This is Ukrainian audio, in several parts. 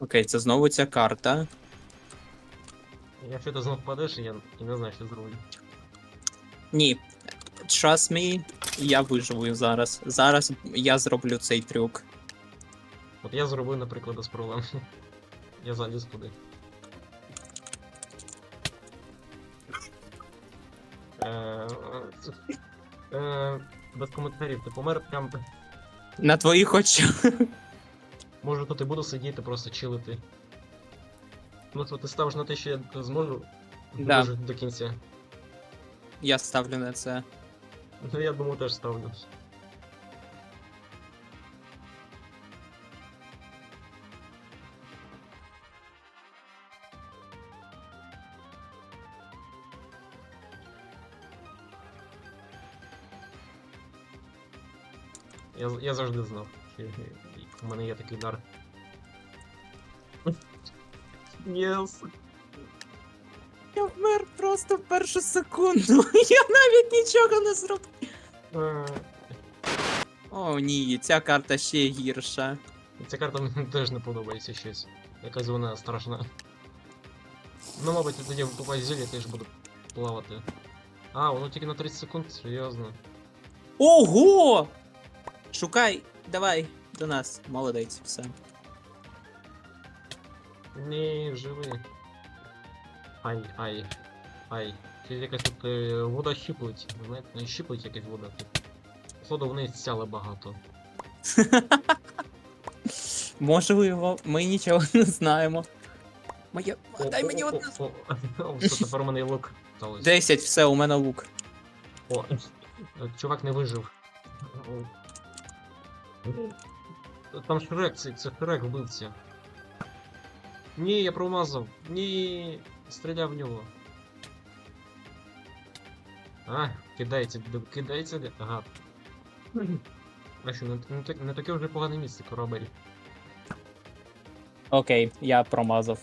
Окей, це знову ця карта. Якщо ти знов впадеш, я і не знаю, що зроблю. Ні. Trust me, я виживу зараз. Зараз я зроблю цей трюк. От я зробив, наприклад, без проблем. Я заліз туди. Е, е, Без коментарів, ти помер прям. На твоїх очах. Може тут і буду сидіти, просто чилити. Ну що, ти ставиш на те, що я зможу Да. до кінця. Я ставлю на це. Ну я думаю, теж ставлю. Я, я завжди знав, у мене є такий дар. Єс. Я вмер просто в першу секунду. Я навіть нічого не зробив. Е, О, ні, ця карта ще гірша. Ця карта мені теж не подобається щось. Якась вона страшна. Ну, мабуть, я тоді в зілля теж буду плавати. А, воно тільки на 30 секунд, серйозно. Ого! Шукай, давай до нас. Молодець, все. Ні, живи. Ай, ай. Ай. Чи якась тут е, вода щиплить. Знаєте, не щиплить якась вода тут. Походу в неї сяли багато. Можливо, ми нічого не знаємо. Моє. О, Дай мені о, одну. о, о, о, Все, тепер у мене лук. сталося. 10, все, у мене лук. О, чувак не вижив. Там Шрек, це, це Шрек вбивця. Ні, я промазав. Ні, стріляв в нього. А, кидається, д- кидається, ага. А що, не, не, так- не таке вже погане місце, корабель. Окей, я промазав.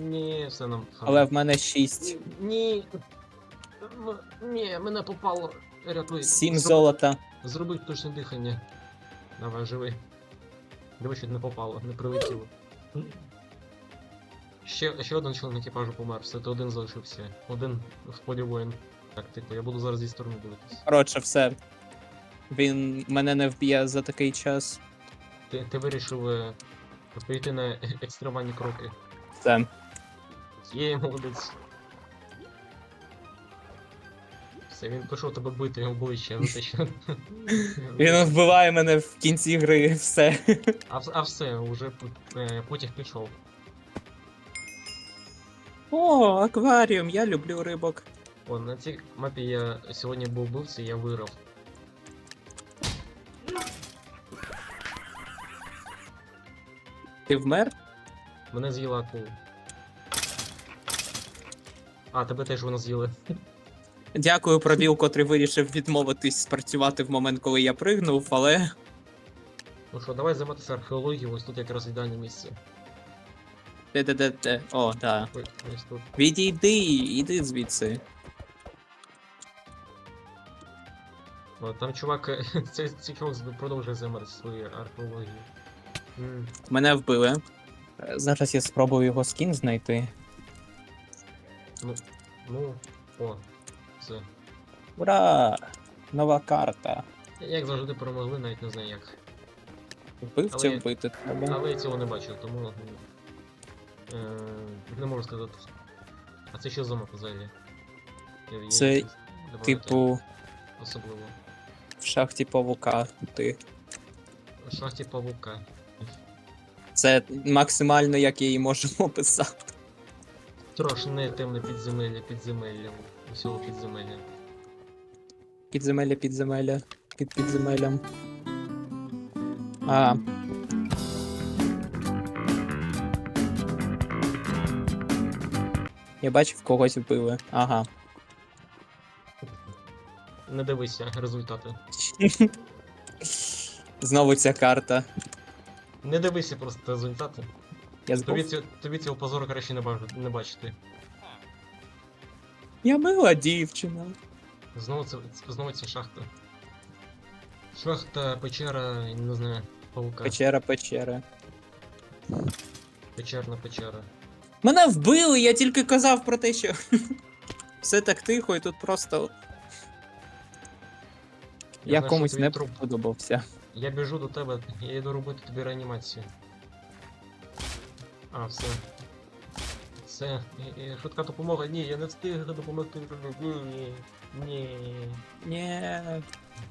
Ні, все нам. Але в мене 6. Ні. Ні, мене попало. Рятуй. 7 золота. Зроби точне дихання. Давай, живи. Диви, що не попало, не прилетіло. Ще, ще один член екіпажу помер, все, ти один залишився. Один в полі воїн. Так, тихо, я буду зараз зі сторони дивитись. Коротше, все. Він мене не вб'є за такий час. Ти, ти вирішив е, прийти на е- екстремальні кроки. Все. Є, молодець. Все, він пішов тебе бити в обличчя за те, що. Він вбиває мене в кінці гри, все. А, вс- а все, уже е, потяг пішов. О, акваріум, я люблю рибок. О, на цій мапі я сьогодні був вбивця, я виграв. Ти вмер? Мене з'їла акула. А, тебе теж вона з'їли. Дякую, пробіл, котрий вирішив відмовитись спрацювати в момент, коли я пригнув, але. Ну що, давай займатися археологією, ось тут якраз ідеальне місце. Де-де-де-де. О, да. Ой, ось тут. Відійди, іди звідси. О, там чувак, цей, цей чувак продовжує займатися своєю археологією. М, Мене вбили. Е, Зараз я спробую його скін знайти. Ну, о, все. Ура! Нова карта. Як завжди перемогли, навіть не знаю як. Вбивцю Але- вбити треба. Але я цього не бачив, тому. Е, не можу сказати. А це що за мапа взагалі? Я- я Це, не пам'ятаю Типу, Особливо. в шахті павука. Ти. В шахті павука. Це максимально, як я її можу описати. Страшне темне підземелля, підземелля. Усього підземелля. Підземелля, підземелля, під підземеллям. А. Я бачив, когось вбили. Ага. Не дивися результати. Знову ця карта. Не дивися просто результати. Я Тобі, збув. ці- тобі цього позору краще не, баж... не бачити. Я мила дівчина. Знову це знову ця шахта. Шахта, печера, не знаю, павука. Печера, печера. Печерна печера. Мене вбили, я тільки казав про те, що все так тихо, і тут просто я, знайшов комусь твій не труп. подобався. Я біжу до тебе, я йду робити тобі реанімацію. А, все. Все. І, і, швидка допомога. Ні, я не встиг допомогти. Ні. Ні. Ні,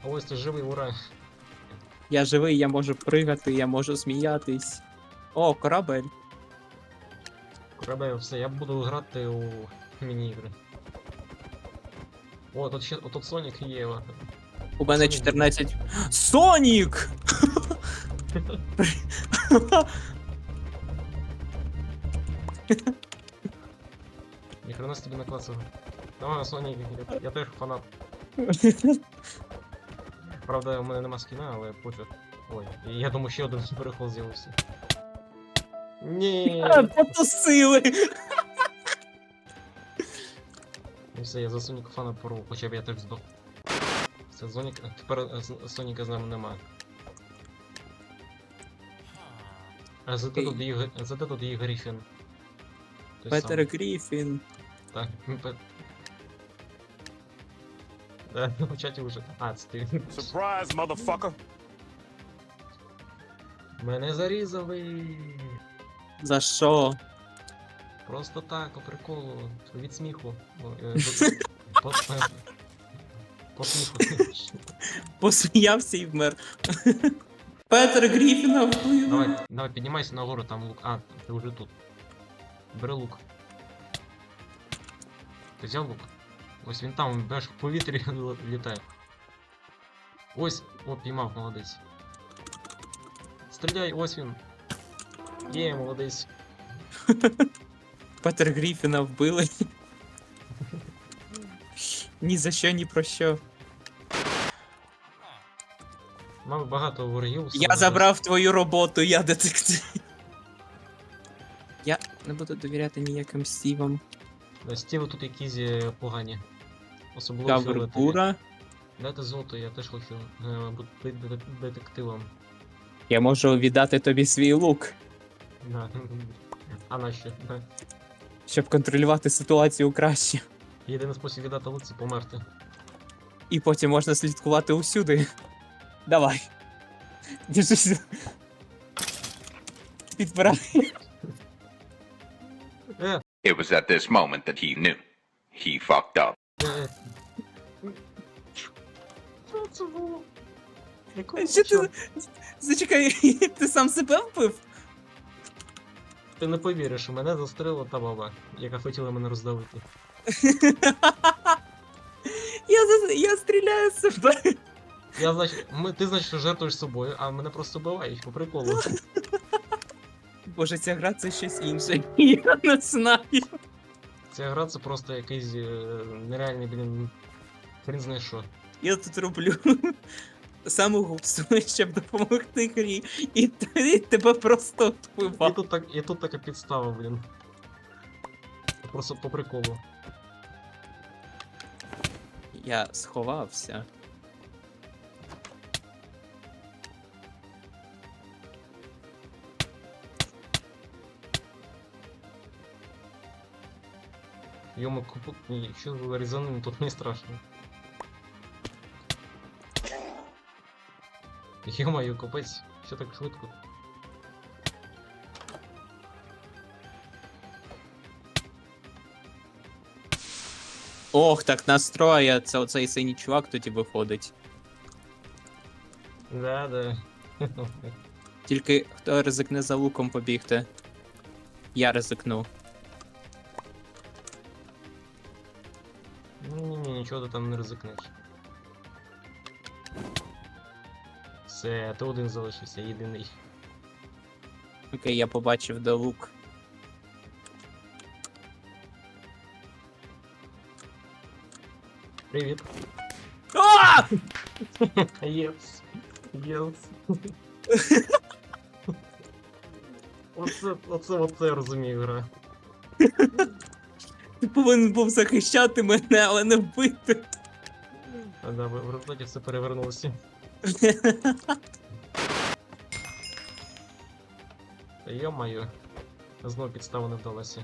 А ось ти живий, ура. я живий, я можу пригати, я можу сміятись. О, корабель. Корабель, все, я буду грати у міні-ігри. О, тут ще тут Сонік є. У мене Сонік. 14. Сонік! Ніхрена з тобі накласив. Давай, Сонік, я, я теж фанат. Правда, у мене нема скіна, але пофіг. Ой, і я думаю, ще один перехол з'явився. Ні. Потусили! Ну все, я за Соніка фана порву, хоча б я теж здох. Все, Сонік, тепер е, С- Соніка з нами нема. А зате тут Окей. зате тут є Гріфін. Той Петер самий. Гріфін. Так, Пет... Да, в чаті вже. А, це ти. Surprise, motherfucker. Мене зарізали. За що? Просто так, по приколу. Від сміху. О, е, до- По, е, по сміху. Посміявся і вмер. Петер Гріфіна вбили. Давай, давай, піднімайся нагору, там лук. А, ти вже тут. Бери лук. Ти взяв лук? Ось він там, бачиш, в повітрі л- літає. Ось, о, піймав, молодець. Стріляй, ось він. Є, молодець. Петер Гріфіна вбили. Ні за що, ні про що. Мав багато ворогів. Я саме забрав твою роботу, я детектив. Не буду довіряти ніяким стівам. десь. Стіви тут якісь е, погані. Особливо фіолетові. Кавергура. Дайте золото, я теж хочу е, бути дет- детективом. Я можу віддати тобі свій лук, Да. А на що? Да. щоб контролювати ситуацію краще. Єдиний спосіб віддати лук це померти. І потім можна слідкувати усюди. Давай. Держись. Підбирай. It was at this moment that he knew. He fucked up. Що це було? Якого Що чорта? ти. Зачекай, ти сам себе вбив? Ти не повіриш, мене застрелила та баба, яка хотіла мене роздавити. Я, за- я стріляю в себе. Я значить, ми, ти значить жертвуєш собою, а мене просто вбивають по приколу. Боже, ця гра це щось інше. Я не знаю. Ця гра це просто якийсь е, нереальний, блін. Хрін знає що. Я тут роблю самогубство, щоб допомогти грі, і ти- тебе просто І вбивав. тут, так, і тут така підстава, блін. Просто по приколу. Я сховався. Йому купу. Якщо різаним, тут не страшно. Йомаю, капець, що так швидко. Ох, так настроя, це оцей синій чувак тоді виходить. Да, да. Тільки хто ризикне за луком побігти. Я ризикну. нічого ти там не ризикнеш. Все, ти один залишився, єдиний. Окей, я побачив де лук. Привіт. А! Єс. Єс. Оце, оце, оце я розумію гра. Ти повинен був захищати мене, але не вбити. А, да, в в результаті все перевернулося. Та Йо-моє. Знову підстава не вдалася.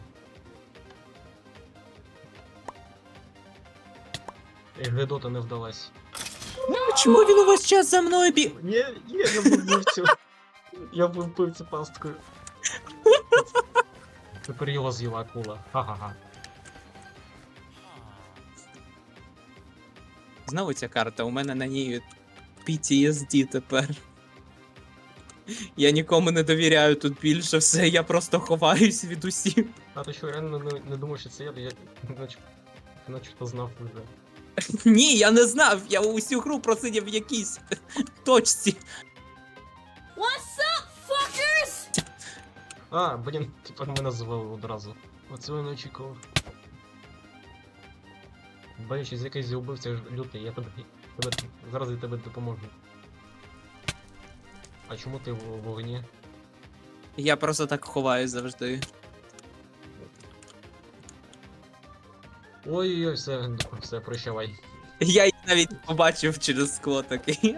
І Гедота не вдалась. Чому він увесь час за мною бі... Ні, ні, я вбив цю. Я вбив цю пасткою. Тепер його з'їла акула. Ха-ха-ха. Знову ця карта, у мене на ній PTSD тепер. Я нікому не довіряю тут більше все, я просто ховаюсь від усіх. А ти що, реально не, не думав, що це я, я наче, начебто знав вже. Ні, я не знав, я усю гру просидів в якійсь точці. А, блін, тепер мене звели одразу. Оце я не очікував. Щось якийсь убивця лютий, я тебе, тебе. Зараз я тебе допоможу. А чому ти в вогні? Я просто так ховаюсь завжди. Ой-ой-ой, все, все, прощавай. Я їх навіть не побачив через скло такий.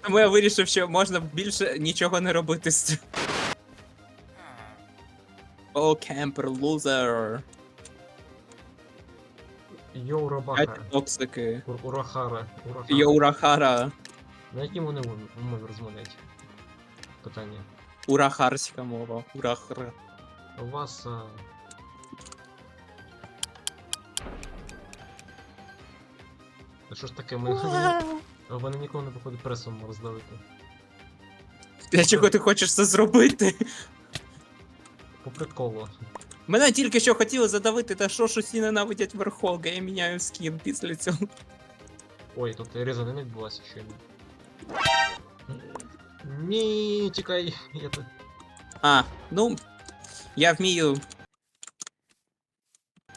Тому я вирішив, що можна більше нічого не робити з цим. О, кемпер, лузер. Йоу, Робаха. П'ять токсики. Ур- Урахара. Урахара. Йоурахара. На якій вони мові розмовляють? Питання. Урахарська мова. Урахар. У вас. А... Та що ж таке, ми... А в мене ніколи не виходить пресом роздавити. Для чого ти хочеш це зробити? По приколу. Мене тільки що хотіли задавити, та що ж усі ненавидять верхолга, я міняю скін після цього. Ой, тут різанина відбулася ще. Ні, тікай. Я тут. А, ну. Я вмію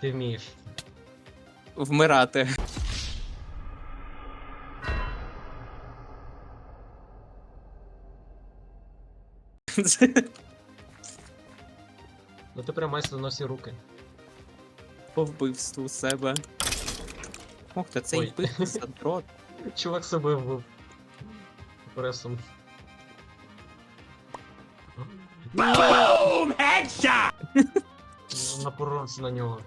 Ти вмієш. вмирати. Ну ти прям майстер на всі руки. По вбивству себе. Ох, та цей Ой. за задрот. Чувак себе вбив. Пресом. Бум! Headshot! Напоровся на нього.